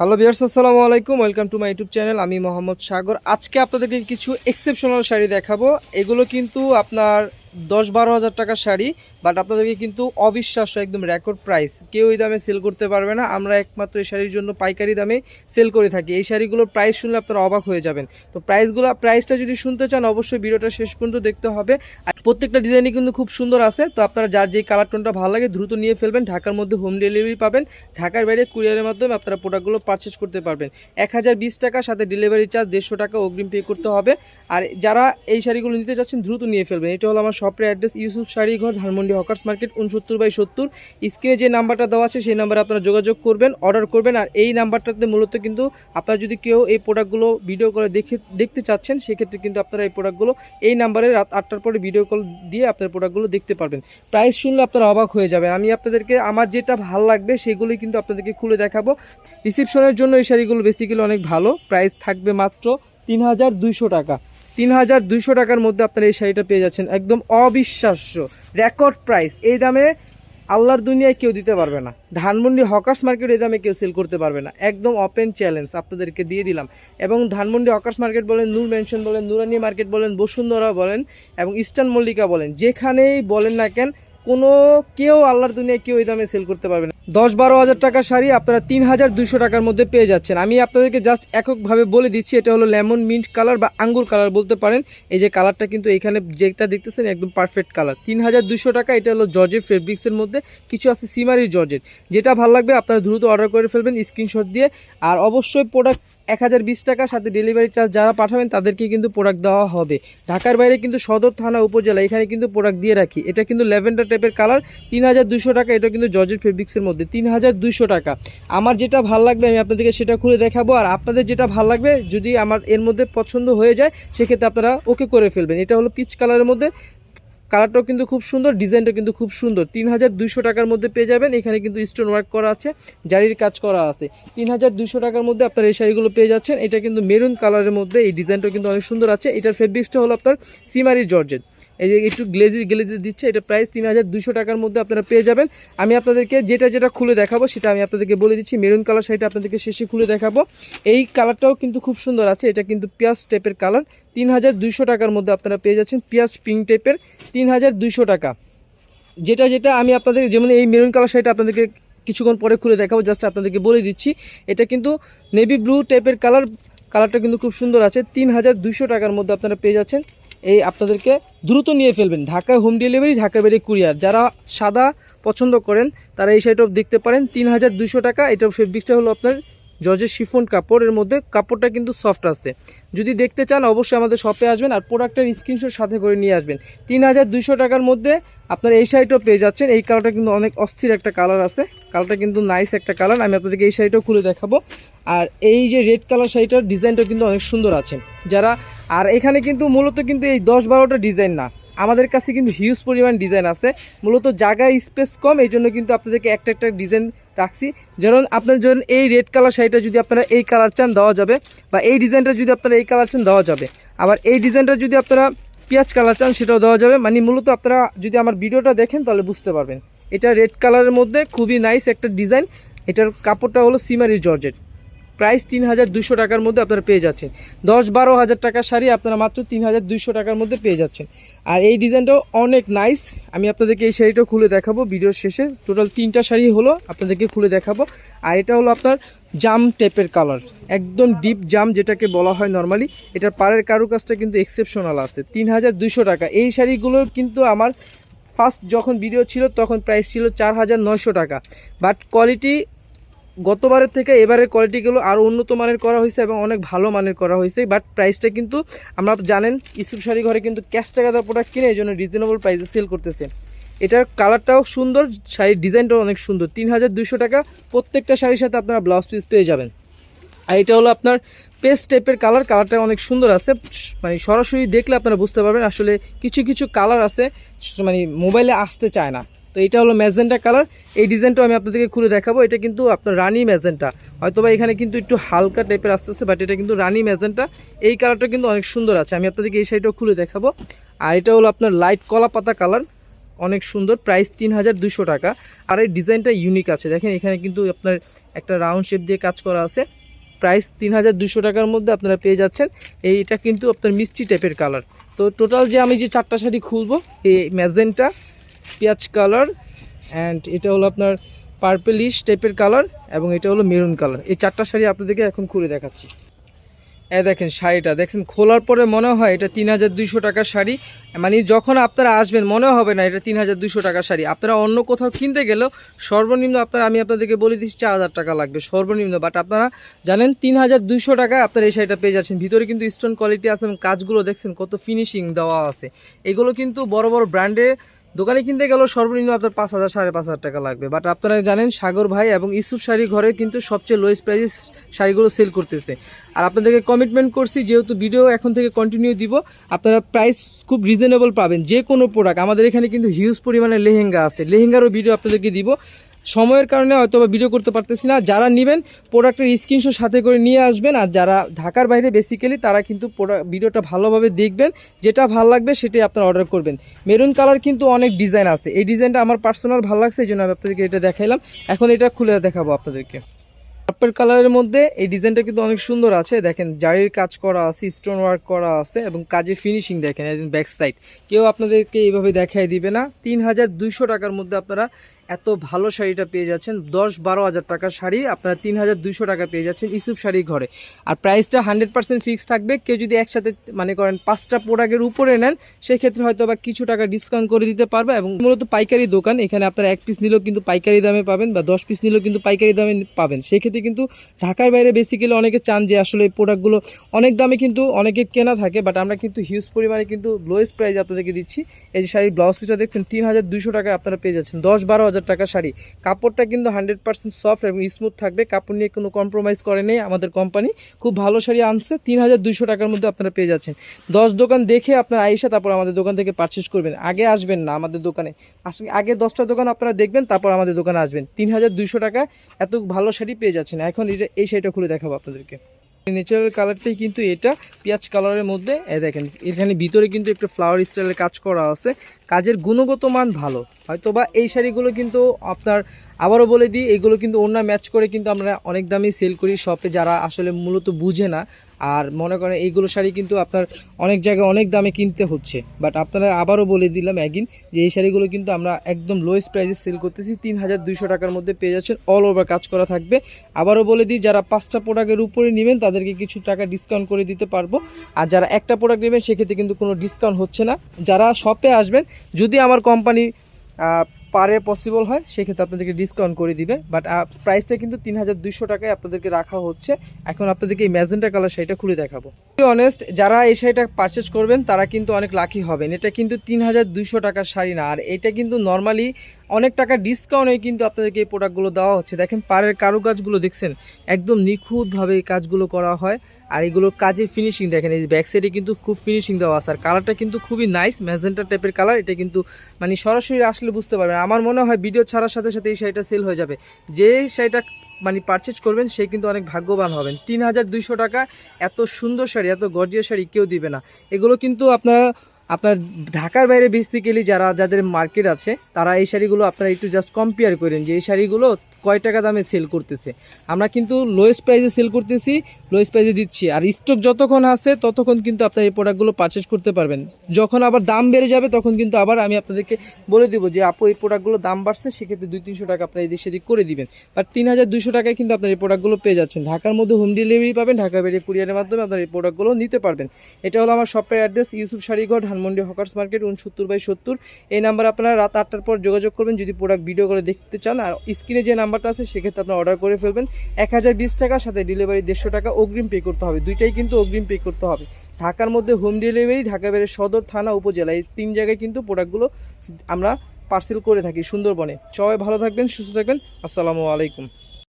Hello বিয়ার্স আসসালামু আলাইকুম, welcome to my YouTube channel. আমি মোহাম্মদ সাগর। আজকে আপনাদেরকে কিছু এক্সেপশনাল শাড়ি দেখাবো। এগুলো কিন্তু আপনার দশ বারো হাজার টাকার শাড়ি বাট আপনাদেরকে কিন্তু অবিশ্বাস্য একদম রেকর্ড প্রাইস কেউ এই দামে সেল করতে পারবে না, আমরা একমাত্র এই শাড়ির জন্য পাইকারি দামে সেল করে থাকি। এই শাড়িগুলোর প্রাইস শুনলে আপনারা অবাক হয়ে যাবেন। তো প্রাইসগুলো প্রাইসটা যদি শুনতে চান, অবশ্যই ভিডিওটা শেষ পর্যন্ত দেখতে হবে। আর প্রত্যেকটা ডিজাইনই কিন্তু খুব সুন্দর আছে, তো আপনারা যার যেই কালার টোনটা ভালো লাগে দ্রুত নিয়ে ফেলবেন। ঢাকার মধ্যে হোম ডেলিভারি পাবেন। ঢাকার বাইরে কুরিয়ারের মাধ্যমে আপনারা প্রোডাক্টগুলো পারচেস করতে পারবেন। এক হাজার বিশ টাকা, সাথে ডেলিভারি চার্জ দেড়শো টাকা অগ্রিম পে করতে হবে। আর যারা এই শাড়িগুলো নিতে চাচ্ছেন দ্রুত নিয়ে ফেলবেন। এটা হলো আমার শপের address Yusuf Sari Ghar Dhanmondi hawkers market, উনসত্তর বাই সত্তর। স্ক্রিনে যে নাম্বারটা দেওয়া আছে, সেই নাম্বারে আপনারা যোগাযোগ করবেন, অর্ডার করবেন, আর এই নাম্বারটাতে মূলত কিন্তু আপনারা যদি কেউ এই প্রোডাক্টগুলো ভিডিও করে দেখে, দেখতে চাচ্ছেন, সেক্ষেত্রে কিন্তু আপনারা এই প্রোডাক্টগুলো এই নাম্বারে রাত আটটার পরে ভিডিও কল দিয়ে আপনার প্রোডাক্টগুলো দেখতে পারবেন। প্রাইস শুনলে আপনারা অবাক হয়ে যাবেন। আমি আপনাদেরকে, আমার যেটা ভালো লাগবে সেগুলোই কিন্তু আপনাদেরকে খুলে দেখাবো। রিসিপশনের জন্য এই শাড়িগুলো বেসিক্যালি অনেক ভালো। প্রাইস থাকবে মাত্র তিন হাজার দুইশো টাকা। তিন হাজার দুইশো টাকার মধ্যে আপনারা এই শাড়িটা পেয়ে যাচ্ছেন। একদম অবিশ্বাস্য। Record price. এই দামে আল্লাহর দুনিয়ায় কেউ দিতে পারবে না। ধানমন্ডি হকার্স মার্কেট এই দামে কেউ সেল করতে পারবে না। একদম ওপেন চ্যালেঞ্জ আপনাদেরকে দিয়ে দিলাম। এবং ধানমন্ডি হকার্স মার্কেট বলেন, নূর মেনশন বলেন, নুরানি মার্কেট বলেন বসুন্ধরা বলেন এবং ইস্টার্ন মল্লিকা বলেন। যেখানেই বলেন না কেন কোনো কেউ আল্লাহর দুনিয়ায় কেউ এই দামে সেল করতে পারবে না। দশ বারো হাজার টাকার শাড়ি আপনারা তিন হাজার দুইশো টাকার মধ্যে পেয়ে যাচ্ছেন। আমি আপনাদেরকে জাস্ট এককভাবে বলে দিচ্ছি, এটা হলো লেমন মিন্ট কালার বা আঙ্গুর কালার বলতে পারেন। এই যে কালারটা কিন্তু এখানে যেটা দেখতেছেন একদম পারফেক্ট কালার তিন হাজার দুইশো টাকা, এটা হলো জর্জের ফেব্রিক্সের মধ্যে। কিছু আছে সিমারি জর্জের যেটা ভালো লাগবে আপনারা দ্রুত অর্ডার করে ফেলবেন স্ক্রিনশট দিয়ে। আর অবশ্যই প্রোডাক্ট এক হাজার বিশ টাকা সাথে ডেলিভারি চার্জ যারা পাঠাবেন তাদেরকে কিন্তু প্রোডাক্ট দেওয়া হবে। ঢাকার বাইরে কিন্তু সদর থানা উপজেলা এখানে কিন্তু প্রোডাক্ট দিয়ে রাখি। এটা কিন্তু ল্যাভেন্ডার টাইপের কালার তিন হাজার দুশো টাকা। এটা কিন্তু জর্জের ফেব্রিক্সের মধ্যে, তিন হাজার দুইশো টাকা। আমার যেটা ভালো লাগবে আমি আপনাদেরকে সেটা খুলে দেখাবো। আর আপনাদের যেটা ভালো লাগবে, যদি আমার এর মধ্যে পছন্দ হয়ে যায়, সেক্ষেত্রে আপনারা ওকে করে ফেলবেন। এটা হলো পিচ কালারের মধ্যে। কালারটাও কিন্তু খুব সুন্দর ডিজাইনটা কিন্তু খুব সুন্দর। তিন হাজার দুইশো টাকার মধ্যে পেয়ে যাবেন, এখানে কিন্তু স্টোন ওয়ার্ক করা আছে, জারির কাজ করা আছে। তিন হাজার দুইশো টাকার মধ্যে আপনার এই শাড়িগুলো পেয়ে যাচ্ছেন, এটা কিন্তু মেরুন কালারের মধ্যে, এই ডিজাইনটাও কিন্তু অনেক সুন্দর আছে। এটার ফেব্রিক্সটা হলো আপনার সিমারি জর্জেট। এই যে একটু গ্লেজি গ্লেজি দিচ্ছে, এটা প্রাইস তিন হাজার দুশো টাকার মধ্যে আপনারা পেয়ে যাবেন। আমি আপনাদেরকে যেটা যেটা খুলে দেখাবো, সেটা আমি আপনাদেরকে বলে দিচ্ছি। মেরুন কালার শাড়িটা আপনাদেরকে শেষে খুলে দেখাবো। এই কালারটাও কিন্তু খুব সুন্দর আছে, এটা কিন্তু পিয়াজ টাইপের কালার। তিন হাজার দুইশো টাকার মধ্যে আপনারা পেয়ে যাচ্ছেন পিয়াজ পিঙ্ক টাইপের। তিন হাজার দুইশো টাকা। যেটা যেটা আমি আপনাদের যেমন এই মেরুন কালার শাড়িটা আপনাদেরকে কিছুক্ষণ পরে খুলে দেখাবো, জাস্ট আপনাদেরকে বলে দিচ্ছি। এটা কিন্তু নেভি ব্লু টাইপের কালার, কালারটা কিন্তু খুব সুন্দর আছে। তিন হাজার দুইশো টাকার মধ্যে আপনারা পেয়ে যাচ্ছেন এই আপনাদেরকে দ্রুত নিয়ে ফেলবেন। ঢাকায় হোম ডেলিভারি ঢাকা বেরিয়ে কুরিয়ার যারা সাদা পছন্দ করেন, তারা এই শাড়িটাও দেখতে পারেন। তিন হাজার দুশো টাকা, এটা ফেব্রিক্সটা হলো আপনার জর্জের শিফন কাপড়ের মধ্যে, কাপড়টা কিন্তু সফট আছে। যদি দেখতে চান, অবশ্যই আমাদের শপে আসবেন আর প্রোডাক্টের স্ক্রিনশট সাথে করে নিয়ে আসবেন। তিন হাজার দুইশো টাকার মধ্যে আপনার এই শাড়িটাও পেয়ে যাচ্ছেন। এই কালারটা কিন্তু অনেক অস্থির একটা কালার আছে। কালারটা কিন্তু নাইস একটা কালার আমি আপনাদেরকে এই শাড়িটাও খুলে দেখাবো। আর এই যে রেড কালার শাড়িটার ডিজাইনটা কিন্তু অনেক সুন্দর আছে। যারা আর এখানে কিন্তু মূলত কিন্তু এই দশ বারোটা ডিজাইন না। আমাদের কাছে কিন্তু হিউজ পরিমাণ ডিজাইন আছে। মূলত জায়গায় স্পেস কম এই জন্য কিন্তু আপনাদেরকে একটা একটা ডিজাইন রাখছি। যেমন আপনার জন্য এই রেড কালার শাড়িটা যদি আপনারা এই কালার চান দেওয়া যাবে, বা এই ডিজাইনটা যদি আপনারা এই কালার চান দেওয়া যাবে। আবার এই ডিজাইনটা যদি আপনারা পেঁয়াজ কালার চান, সেটাও দেওয়া যাবে। মানে মূলত আপনারা যদি আমার ভিডিওটা দেখেন, তাহলে বুঝতে পারবেন। এটা রেড কালারের মধ্যে খুবই নাইস একটা ডিজাইন এটার কাপড়টা হলো সিমারি জর্জেট প্রাইস তিন হাজার দুশো টাকার মধ্যে আপনারা পেয়ে যাচ্ছেন। দশ বারো হাজার টাকার শাড়ি আপনারা মাত্র তিন হাজার দুইশো টাকার মধ্যে পেয়ে যাচ্ছেন। আর এই ডিজাইনটাও অনেক নাইস আমি আপনাদেরকে এই শাড়িটাও খুলে দেখাবো ভিডিওর শেষে। টোটাল তিনটা শাড়ি হলো, আপনাদেরকে খুলে দেখাবো। আর এটা হলো আপনার জাম টাইপের কালার একদম ডিপ জাম, যেটাকে বলা হয় নর্মালি এটার পাড়ের কারুকাজটা কিন্তু এক্সেপশনাল আছে। তিন হাজার দুইশো টাকা। এই শাড়িগুলোর কিন্তু আমার ফার্স্ট যখন ভিডিও ছিল, তখন প্রাইস ছিল চার হাজার নয়শো টাকা। বাট কোয়ালিটি গতবারের থেকে এবারের কোয়ালিটিগুলো আরও উন্নত মানের করা হয়েছে এবং অনেক ভালো মানের করা হয়েছে বাট প্রাইসটা কিন্তু আমরা জানেন ইসুফ শাড়ি ঘরে কিন্তু ক্যাশ টাকাতে প্রোডাক্ট কিনে এই জন্য রিজনেবল প্রাইসে সেল করতেছে। এটার কালারটাও সুন্দর, শাড়ির ডিজাইনটাও অনেক সুন্দর। তিন হাজার দুশো টাকা প্রত্যেকটা শাড়ির সাথে আপনারা ব্লাউজ পিস পেয়ে যাবেন। আর এটা হলো আপনার পেস্ট টাইপের কালার কালারটা অনেক সুন্দর আছে। মানে সরাসরি দেখলে আপনারা বুঝতে পারবেন, আসলে কিছু কিছু কালার আছে মানে মোবাইলে আসতে চায় না। তো এটা হলো ম্যাজেন্টা কালার। এই ডিজাইনটাও আমি আপনাদেরকে খুলে দেখাবো। এটা কিন্তু আপনার রানি ম্যাজেন্টা। হয়তোবা এখানে কিন্তু একটু হালকা টাইপের আসতেছে বাট এটা কিন্তু রানি ম্যাজেন্টা। এই কালারটা কিন্তু অনেক সুন্দর আছে। আমি আপনাদেরকে এই শাড়িটাও খুলে দেখাবো। আর এটা হলো আপনার লাইট কলা পাতা কালার। অনেক সুন্দর। প্রাইস তিন হাজার দুশো টাকা। আর এই ডিজাইনটা ইউনিক আছে। দেখেন, এখানে কিন্তু আপনার একটা রাউন্ড শেপ দিয়ে কাজ করা আছে। প্রাইস তিন হাজার দুশো টাকার মধ্যে আপনারা পেয়ে যাচ্ছেন। এইটা কিন্তু আপনার মিষ্টি টাইপের কালার। তো টোটাল যে আমি যে চারটা শাড়ি খুলবো, এই ম্যাজেন্টা পেঁয়াজ কালার অ্যান্ড এটা হলো আপনার পার্পেলিশ টাইপের কালার এবং এটা হলো মেরুন কালার। এই চারটা শাড়ি আপনাদেরকে এখন খুলে দেখাচ্ছি। এ দেখেন শাড়িটা দেখছেন খোলার পরে মনে হয় এটা তিন হাজার দুইশো টাকার শাড়ি। মানে যখন আপনারা আসবেন মনে হবে না এটা তিন হাজার দুইশো টাকার শাড়ি। আপনারা অন্য কোথাও কিনতে গেলেও সর্বনিম্ন আপনারা, আমি আপনাদেরকে বলে দিচ্ছি চার হাজার টাকা লাগবে সর্বনিম্ন। বাট আপনারা জানেন তিন হাজার দুইশো টাকায় আপনারা এই শাড়িটা পেয়ে যাচ্ছেন। ভিতরে কিন্তু স্টোন কোয়ালিটি আছে এবং কাজগুলো দেখছেন কত ফিনিশিং দেওয়া আছে। এগুলো কিন্তু বড় বড় ব্র্যান্ডের দোকানে কিনতে গেলেও সর্বনিম্ন আপনার পাঁচ হাজার, সাড়ে পাঁচ হাজার টাকা লাগবে। বাট আপনারা জানেন, সাগর ভাই এবং ইসুফ শাড়ি ঘরে কিন্তু সবচেয়ে লোয়েস্ট প্রাইসে শাড়িগুলো সেল করতেছে। আর আপনাদেরকে কমিটমেন্ট করছি, যেহেতু ভিডিও এখন থেকে কন্টিনিউ দিব, আপনারা প্রাইস খুব রিজনেবল পাবেন। যে কোনো প্রোডাক্ট আমাদের এখানে কিন্তু হিউজ পরিমাণে লেহেঙ্গা আছে। লেহেঙ্গারও ভিডিও আপনাদেরকে দিব। সময়ের কারণে হয়তো বা ভিডিও করতে পারতেছি না। যারা নেবেন প্রোডাক্টের স্ক্রিনশট সাথে করে নিয়ে আসবেন। আর যারা ঢাকার বাইরে বেসিক্যালি তারা কিন্তু ভিডিওটা ভালোভাবে দেখবেন। যেটা ভালো লাগবে, সেটাই আপনারা অর্ডার করবেন। মেরুন কালার কিন্তু অনেক ডিজাইন আছে। এই ডিজাইনটা আমার পার্সোনাল ভালো লাগছে, এই জন্য আমি আপনাদেরকে এটা দেখাইলাম। এখন এটা খুলে দেখাবো আপনাদেরকে। পার্পল কালারের মধ্যে এই ডিজাইনটা কিন্তু অনেক সুন্দর আছে। দেখেন, জারির কাজ করা আছে স্টোন ওয়ার্ক করা আছে এবং কাজের ফিনিশিং দেখেন ব্যাক সাইড কেউ আপনাদেরকে এইভাবে দেখাই দিবে না। তিন হাজার দুইশো টাকার মধ্যে আপনারা এত ভালো শাড়িটা পেয়ে যাচ্ছেন। দশ বারো হাজার টাকার শাড়ি, আপনারা তিন হাজার দুইশো টাকা পেয়ে যাচ্ছেন ইসুপ শাড়ি ঘরে। আর প্রাইসটা হান্ড্রেড পার্সেন্ট ফিক্স থাকবে। কেউ যদি একসাথে মানে করেন, পাঁচটা প্রোডাক্টের উপরে নেন, সেক্ষেত্রে হয়তো বা কিছু টাকা ডিসকাউন্ট করে দিতে পারবে এবং মূলত পাইকারি দোকান। এখানে আপনারা এক পিস নিলেও কিন্তু পাইকারি দামে পাবেন বা দশ পিস নিলেও কিন্তু পাইকারি দামে পাবেন। সেক্ষেত্রে কিন্তু ঢাকার বাইরে বেসিক্যালি অনেকে চান যে আসলে এই প্রোডাক্টগুলো অনেক দামে কিন্তু অনেকে কেনা থাকে বাট আমরা কিন্তু হিউজ পরিমাণে কিন্তু লোয়েস্ট প্রাইস আপনাদেরকে দিচ্ছি। এই যে শাড়ির ব্লাউজ পিসটা দেখছেন, তিন হাজার দুইশো টাকায় আপনারা পেয়ে যাচ্ছেন। দশ বারো হাজার টাকা শাড়ি। কাপড়টা কিন্তু হান্ড্রেড পার্সেন্ট সফট এবং স্মুথ থাকবে। কাপড় নিয়ে কোনো কম্প্রোমাইজ করে নেই আমাদের কোম্পানি খুব ভালো শাড়ি আনছে, তিন হাজার দুইশো টাকার মধ্যে আপনারা পেয়ে যাচ্ছেন। দশ দোকান দেখে আপনার আইসা তারপর আমাদের দোকান থেকে পারচেস করবেন। আগে আসবেন না আমাদের দোকানে। আগে দশটা দোকান আপনারা দেখবেন, তারপর আমাদের দোকানে আসবেন। তিন হাজার দুইশো টাকা এত ভালো শাড়ি পেয়ে যাচ্ছেন। এখন এটা এই শাড়িটা খুলে দেখাবো আপনাদেরকে। ন্যাচারাল কালারটাই কিন্তু এটা, পেঁয়াজ কালারের মধ্যে। দেখেন, এখানে ভিতরে কিন্তু একটা ফ্লাওয়ার স্টাইলের কাজ করা আছে। কাজের গুণগত মান ভালো। হয়তো বা এই শাড়িগুলো কিন্তু আপনার আবারও বলে দিই, এগুলো কিন্তু অন্য ম্যাচ করে কিন্তু আমরা অনেক দামেই সেল করি শপে যারা আসলে মূলত বুঝে না। আর মনে করেন এইগুলো শাড়ি কিন্তু আপনার অনেক জায়গায় অনেক দামে কিনতে হচ্ছে। বাট আপনারা আবারও বলে দিলাম একদিন যে এই শাড়িগুলো কিন্তু আমরা একদম লোয়েস্ট প্রাইসে সেল করতেছি। তিন হাজার দুইশো টাকার মধ্যে পেয়ে যাচ্ছেন অল ওভার কাজ করা থাকবে। আবারও বলে দিই, যারা পাঁচটা প্রোডাক্টের উপরে নেবেন, তাদেরকে কিছু টাকা ডিসকাউন্ট করে দিতে পারব। আর যারা একটা প্রোডাক্ট নেবেন, সেক্ষেত্রে কিন্তু কোনো ডিসকাউন্ট হচ্ছে না। যারা শপে আসবেন, যদি আমার কোম্পানি পারে পসিবল হয়, সেক্ষেত্রে আপনাদেরকে ডিসকাউন্ট করে দিবে। বাট প্রাইসটা কিন্তু তিন হাজার দুইশো টাকায় আপনাদেরকে রাখা হচ্ছে। এখন আপনাদেরকে এই ম্যাজেন্টা কালার শাড়িটা খুলে দেখাবো। অনেস্ট যারা এই শাড়িটা পারচেজ করবেন, তারা কিন্তু অনেক লাকি হবেন। এটা কিন্তু তিন হাজার দুইশো টাকার শাড়ি না। আর এটা কিন্তু নর্মালি অনেক টাকা ডিসকাউন্টে কিন্তু আপনাদেরকে এই প্রোডাক্টগুলো দেওয়া হচ্ছে। দেখেন, পাড়ের কারুকাজগুলো দেখছেন, একদম নিখুঁতভাবে এই কাজগুলো করা হয়। আর এগুলোর কাজের ফিনিশিং দেখেন, এই ব্যাক সাইডে কিন্তু খুব ফিনিশিং দেওয়া আছে। আর কালারটা কিন্তু খুবই নাইস ম্যাজেন্টা টাইপের কালার এটা কিন্তু মানে সরাসরি আসলে বুঝতে পারবেন। আমার মনে হয় ভিডিও ছাড়ার সাথে সাথে এই শাড়িটা সেল হয়ে যাবে। যে শাড়িটা মানে পারচেজ করবেন, সে কিন্তু অনেক ভাগ্যবান হবেন। তিন হাজার দুইশো টাকা, এত সুন্দর শাড়ি, এত গর্জিয়া শাড়ি কেউ দিবে না। এগুলো কিন্তু আপনারা আপনার ঢাকার বাইরে বেসিক্যালি যারা, যাদের মার্কেট আছে, তারা এই শাড়িগুলো আপনারা একটু জাস্ট কম্পেয়ার করেন যে এই শাড়িগুলো কয় টাকা দামে সেল করতেছে। আমরা কিন্তু লোয়েস্ট প্রাইসে সেল করতেছি লোয়েস্ট প্রাইসে দিচ্ছি। আর স্টক যতক্ষণ আছে, ততক্ষণ কিন্তু আপনার এই প্রোডাক্টগুলো পারচেস করতে পারবেন। যখন আবার দাম বেড়ে যাবে, তখন কিন্তু আবার আমি আপনাদেরকে বলে দিব যে, আপু, এই প্রোডাক্টগুলো দাম বাড়ছে, সেক্ষেত্রে দুই, তিনশো টাকা আপনার এদিক সেদিক করে দিবেন। বাট তিন হাজার দুশো টাকায় কিন্তু আপনার এই প্রোডাক্টগুলো পেয়ে যাচ্ছেন। ঢাকার মধ্যে হোম ডেলিভারি পাবেন, ঢাকার বাইরে কুরিয়ারের মাধ্যমে আপনার এই প্রোডাক্টগুলো নিতে পারবেন। এটা হলো আমার শপের address Yusuf Sarighar Dhanmondi hawkers market উনসত্তর বাই সত্তর। এই নাম্বার আপনারা রাত আটটার পর যোগাযোগ করবেন। যদি প্রোডাক্ট ভিডিও করে দেখতে চান, আর স্ক্রিনে যে নাম্বারটা আছে, সেক্ষেত্রে আপনারা অর্ডার করে ফেলবেন। এক হাজার বিশ টাকার সাথে ডেলিভারি দেড়শো টাকা, অগ্রিম পে করতে হবে। দুইটাই কিন্তু অগ্রিম পে করতে হবে। ঢাকার মধ্যে হোম ডেলিভারি ঢাকা বাইরে সদর থানা, উপজেলা, এই তিন জায়গায় কিন্তু প্রোডাক্টগুলো আমরা পার্সেল করে থাকি সুন্দরবনে। সবাই ভালো থাকবেন, সুস্থ থাকবেন। আসসালামু আলাইকুম।